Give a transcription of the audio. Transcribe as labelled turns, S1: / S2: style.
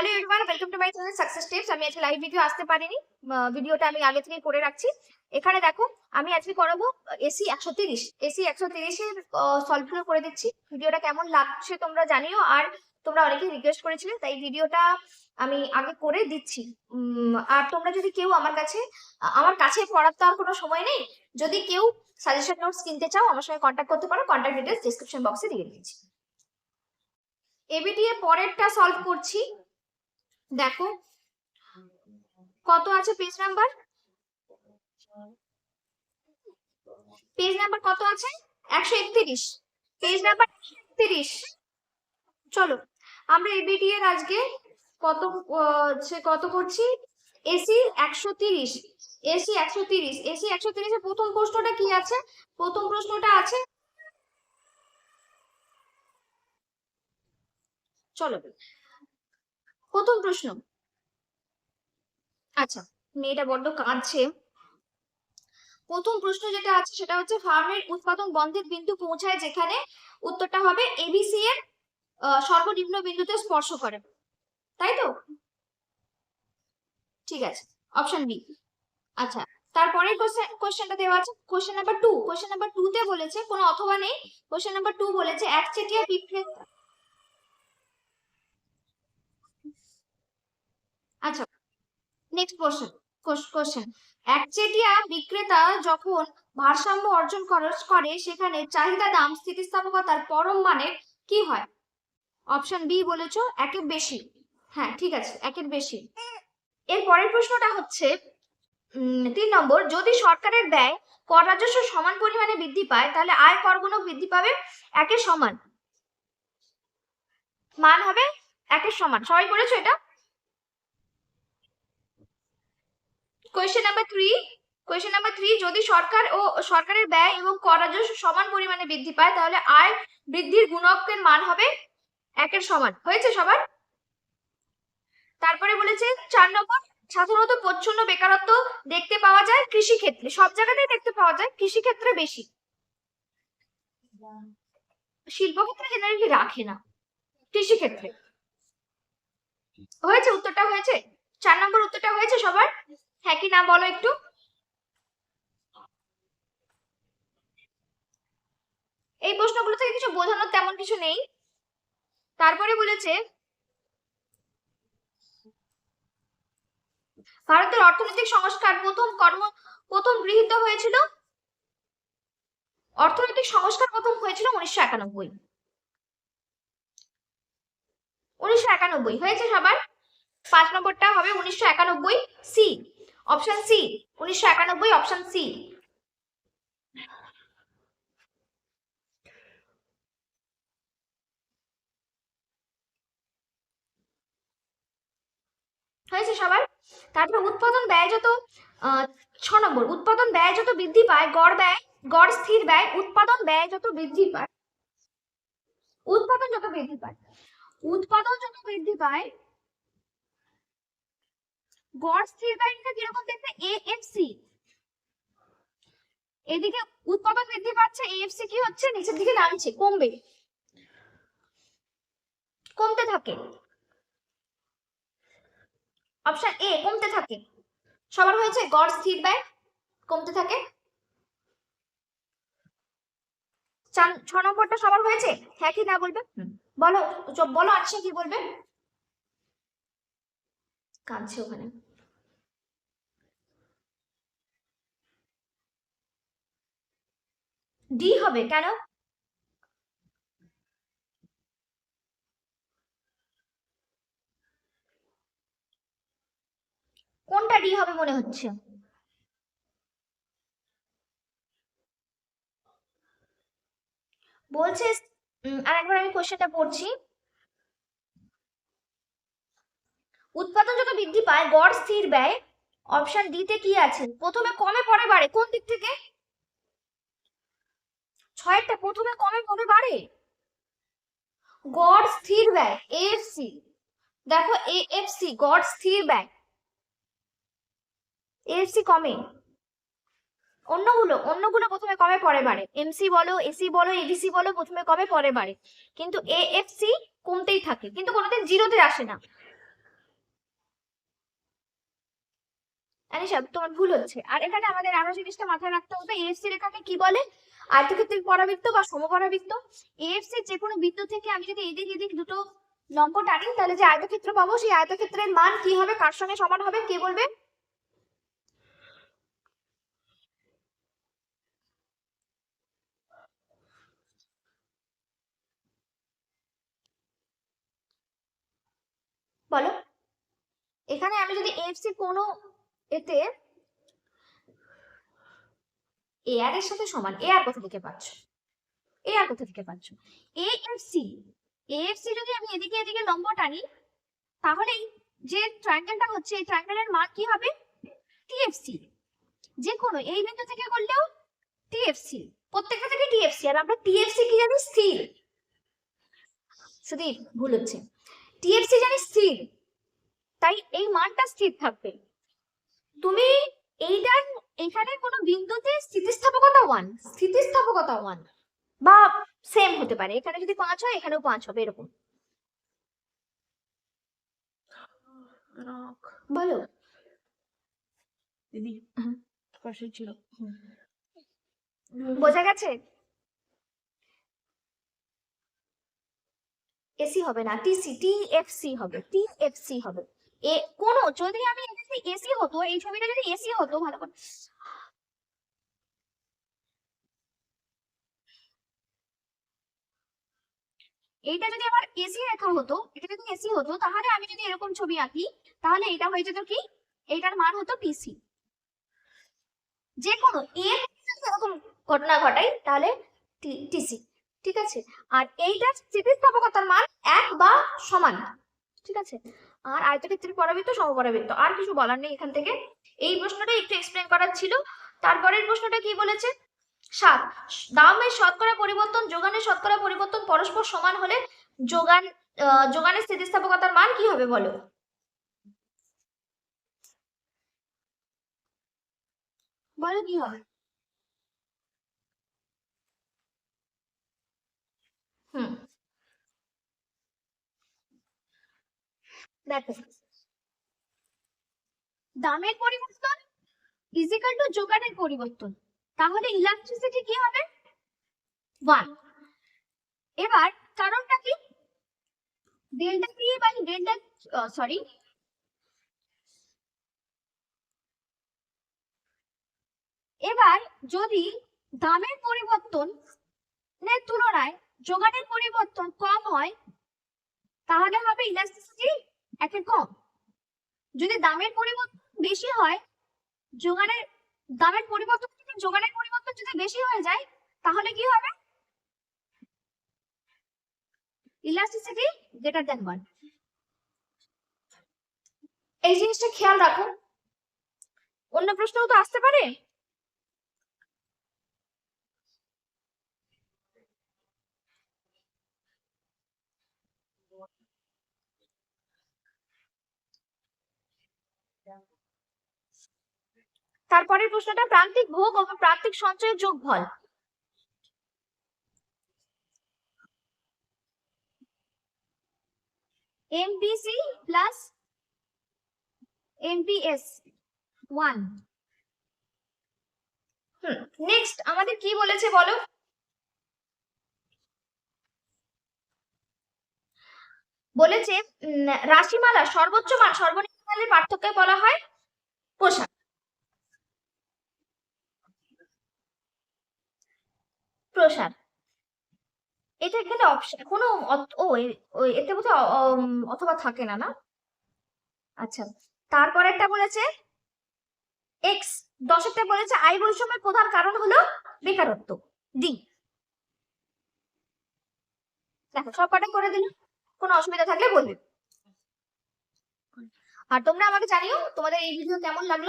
S1: Hello everyone welcome to my channel success tips আমি আজকে live video আসতে পারিনি। ভিডিওটা আমি আগে থেকে করে রাখছি। এখানে দেখো, আমি আজকে করাবো এসি একশো তিরিশ। এসি একশো তিরিশের সলভ করে দিচ্ছি। ভিডিওটা কেমন লাগছে তোমরা জানিও, আর তোমরা অনেকেই রিকোয়েস্ট করেছিলে, তাই ভিডিওটা আমি আগে করে দিচ্ছি। আর তোমরা যদি কেউ আমার কাছে আমার কাছে পড়ার তো আর কোনো সময় নেই, যদি কেউ সাজেশন নোটস কিনতে চাও, আমার সঙ্গে কন্ট্যাক্ট করতে পারো। কন্ট্যাক্ট ডিটেলস ডিসক্রিপশন বক্সে দিয়ে দিয়েছি এবিটি এর পরেরটা সলভ করছি। দেখো। কত আছে পেজ নাম্বার পেজ নাম্বার কত আছে? একশো একত্রিশ। পেজ নাম্বার একত্রিশ। চলো, আমরা এবিটি এর আজকে কত কত করছি? এসি একশো তিরিশ। এসি একশো তিরিশ। এসি একশো তিরিশের প্রথম প্রশ্নটা কি আছে? প্রথম প্রশ্নটা আছে চলো প্রথম প্রশ্ন। আচ্ছা মেয়েটা বড্ড কাঁদছে। প্রথম প্রশ্ন যেটা আছে সেটা হচ্ছে, ফার্মের উৎপাদন বন্ধের বিন্দু পৌঁছায় যেখানে উত্তরটা হবে এবিসি এর সর্বনিম্ন বিন্দুতে স্পর্শ করে। তাই তো? ঠিক আছে অপশন বি আচ্ছা তারপরে কোশ্চেনটা দেওয়া আছে question number two question number two তে বলেছে, কোনো অথবা নেই। কোশ্চেন নাম্বার টু বলেছে একচেটিয়া বিক্রেতা আচ্ছা নেক্সট কোশ্চেন কোশ্চেন একচেটিয়া বিক্রেতা যখন ভারসাম্য অর্জন করে- করে, সেখানে চাহিদা দাম, স্থিতিস্থাপকতার পরম মানের কি হয়? অপশন বি বলেছ, একের বেশি। হ্যাঁ ঠিক আছে, একের বেশি। এর পরের প্রশ্নটা হচ্ছে তিন নম্বর, যদি সরকারের ব্যয় কর রাজস্ব সমান পরিমাণে বৃদ্ধি পায়, তাহলে আয় করগুলো বৃদ্ধি পাবে, একের সমান। মান হবে একের সমান। সবাই করেছ এটা? Question number three question number three যদি সরকার ও সরকারের ব্যয় এবং কর রাজস্ব সমান পরিমাণে বৃদ্ধি পায়, তাহলে আয় বৃদ্ধির গুণকের মান হবে একের সমান। হয়েছে সবার? তারপরে বলেছে, চার নম্বর, সাধারণত প্রচ্ছন্ন বেকারত্ব দেখতে পাওয়া যায় কৃষি ক্ষেত্রে সব জায়গাতেই দেখতে পাওয়া যায় কৃষি ক্ষেত্রে বেশি। শিল্প ক্ষেত্রে জেনারেলি রাখে না কৃষি ক্ষেত্রে হয়েছে উত্তরটা হয়েছে? চার নম্বর উত্তরটা হয়েছে সবার? হ্যাঁ কি না বলো একটু? এই প্রশ্নগুলো থেকে কিছু বোঝানোর তেমন কিছু নেই। তারপরে বলেছে, ভারতের অর্থনৈতিক সংস্কার প্রথম কর্ম, প্রথম গৃহীত হয়েছিল, অর্থনৈতিক সংস্কার প্রথম হয়েছিল উনিশশো একানব্বই। উনিশশো একানব্বই, হয়েছে সবার? পাঁচ নম্বরটা হবে উনিশশো একানব্বই সি। অপশন সি উনিশশো একানব্বই অপশন সি হয়েছে সবার? তারপরে উৎপাদন ব্যয় যত ছ নম্বর, উৎপাদন ব্যয় যত বৃদ্ধি পায়, গড় ব্যয়, গড় স্থির ব্যয়, উৎপাদন ব্যয় যত বৃদ্ধি পায়, উৎপাদন যত বৃদ্ধি পায়, উৎপাদন যত বৃদ্ধি পায় গড় স্থির ব্যয়টা কীরকম দেখতে এএফসি এদিকে উৎপাদন বৃদ্ধি পাচ্ছে এএফসি কি হচ্ছে? নিচের দিকে নামছে কমবে। কমতে থাকে। অপশন এ কমতে থাকে। সবার হয়েছে গড় স্থির ব্যয় কমতে থাকে। ছ নম্বরটা সবার হয়েছে? হ্যাঁ কি না বলবে? বলো বলো আচ্ছা কি বলবে? কাঁদছে ওখানে। ডি হবে কেন? কোনটা ডি হবে মনে হচ্ছে? বলছে উম, আরেকবার আমি কোশ্চেনটা পড়ছি। উৎপাদন বৃদ্ধি পায়, গড় স্থির ব্যয়। অপশন ডি তে কি আছে? প্রথমে কমে পরে বাড়ে, কোন দিক থেকে? ছয়টা প্রথমে কমে পরে বাড়ে? গড় স্থির ব্যয় এএফসি দেখো এএফসি গড় স্থির ব্যয়। এএফসি কমে। অন্যগুলো অন্যগুলো প্রথমে কমে পরে বাড়ে। এমসি বলো এসি বলো এডিসি বলো, প্রথমে কমে পরে বাড়ে। কিন্তু এএফসি কমতেই থাকে, কিন্তু কোনোদিন জিরোতে আসে না। অ্যানিশা তোমার ভুল হচ্ছে। আর এখানে আমাদের আরও জিনিসটা মাথায় রাখতে হবে এএফসি রেখাকে কি বলে? আয়তক্ষেত্রিক পরাবৃত্ত বা সমপরাবৃত্ত। এএফসি যে কোনো বৃত্ত থেকে আমি যদি এদিক এদিক দুটো লম্ব টানি, তাহলে যে আয়তক্ষেত্র পাবো, সেই আয়তক্ষেত্রের মান কি হবে? কার সঙ্গে সমান হবে? কে বলবে? বলো। এখানে আমি যদি এএফসি কোনো এতে এ আর এর সাথে সমান এ আর কোথা থেকে পাচ্ছ? আর কোথা থেকে পাচ্ছ? A F C AFC AFC যদি আমি এদিকে এদিকে লম্ব টানি, তাহলে যে ট্রায়াঙ্গেলটা হচ্ছে, এই ট্রায়াঙ্গেলের মান কি হবে? টিএফসি যে কোনো এই বিন্দু থেকে করলেও টিএফসি প্রত্যেকটা থেকে টিএফসি আর আমরা টিএফসি কি জানি? স্থির। সুদীপ, ভুল হচ্ছে। টিএফসি জানি স্থির। তাই এই মানটা স্থির থাকবে। তুমি এইটার এখানে কোনো বিন্দুতে স্থিতিস্থাপকতা ওয়ান স্থিতিস্থাপকতা ওয়ান বা সেম হতে পারে। এখানে যদি পাঁচ হয় এখানেও পাঁচ হবে এরকম। বলো।
S2: দিদি। ছিল।
S1: বোঝা গেছে? এসি হবে না টিসি টিএফসি হবে টিএফসি হবে। এ, কোন, যদি আমি এসি হতো, এই ছবিটা যদি এসি হতো, ভালো করে। এইটা যদি আমার এসি রেখা হতো, এটা যদি এসি হতো, তাহলে আমি যদি এরকম ছবি আঁকি, তাহলে এটা হয়ে যেত কি? এইটার মান হতো টিসি যে কোনো এরকম ঘটনা ঘটাই, তাহলে টিসি ঠিক আছে? আর এইটার স্থিতিস্থাপকতার মান এক বা সমান। ঠিক আছে? আর আয়তক্ষেত্রের পরাবৃত্ত, সমপরাবৃত্ত, আর কিছু বলার নেই এখান থেকে। এই প্রশ্নটা একটু এক্সপ্লেন করার ছিল। তারপরের প্রশ্নটা কি বলেছে? সাত দামের শতকরা পরিবর্তন, যোগানের শতকরা পরিবর্তন পরস্পর সমান হলে যোগান যোগানের স্থিতিস্থাপকতার মান কি হবে বলো? বলো কি হবে? হুম। দেখো। দামের পরিবর্তন ইজিক্যাল টু যোগানের পরিবর্তন। তাহলে ইলেকট্রিসিটি কি হবে? ওয়ান এবার কারণটা কি? Delta P by delta sorry এবার যদি দামের পরিবর্তনের তুলনায় যোগানের পরিবর্তন কম হয়, তাহলে হবে ইলাস্টিসিটি একের কম। যদি দামের পরিবর্তন বেশি হয় যোগানের দামের পরিবর্তন থেকে যোগানের পরিবর্তন যদি বেশি হয়ে যায়, তাহলে কি হবে? ইলাস্টিসিটি গ্রেটার দ্যান ওয়ান এই জিনিসটা খেয়াল রাখো। অন্য প্রশ্নও তো আসতে পারে? তারপরের প্রশ্নটা, প্রান্তিক ভোগ ও প্রান্তিক সঞ্চয়ের যোগফল। MPC plus MPS one next আমাদের কি বলেছে বলো? বলেছে রাশিমালা সর্বোচ্চ মান, সর্বনিম্ন মানের পার্থক্যে বলা হয় প্রসার প্রসার এটা এখানে অপশন কোনো ও এতে অম, অথবা থাকে না না? আচ্ছা তারপরেরটা বলেছে এক্স দশেরটা বলেছে আয় বৈষম্যের প্রধান কারণ হলো বেকারত্ব। ডি দেখো সব কটা করে দিল কোনো অসুবিধা থাকলে বলবে। আর তোমরা আমাকে জানিও তোমাদের এই ভিডিও কেমন লাগল?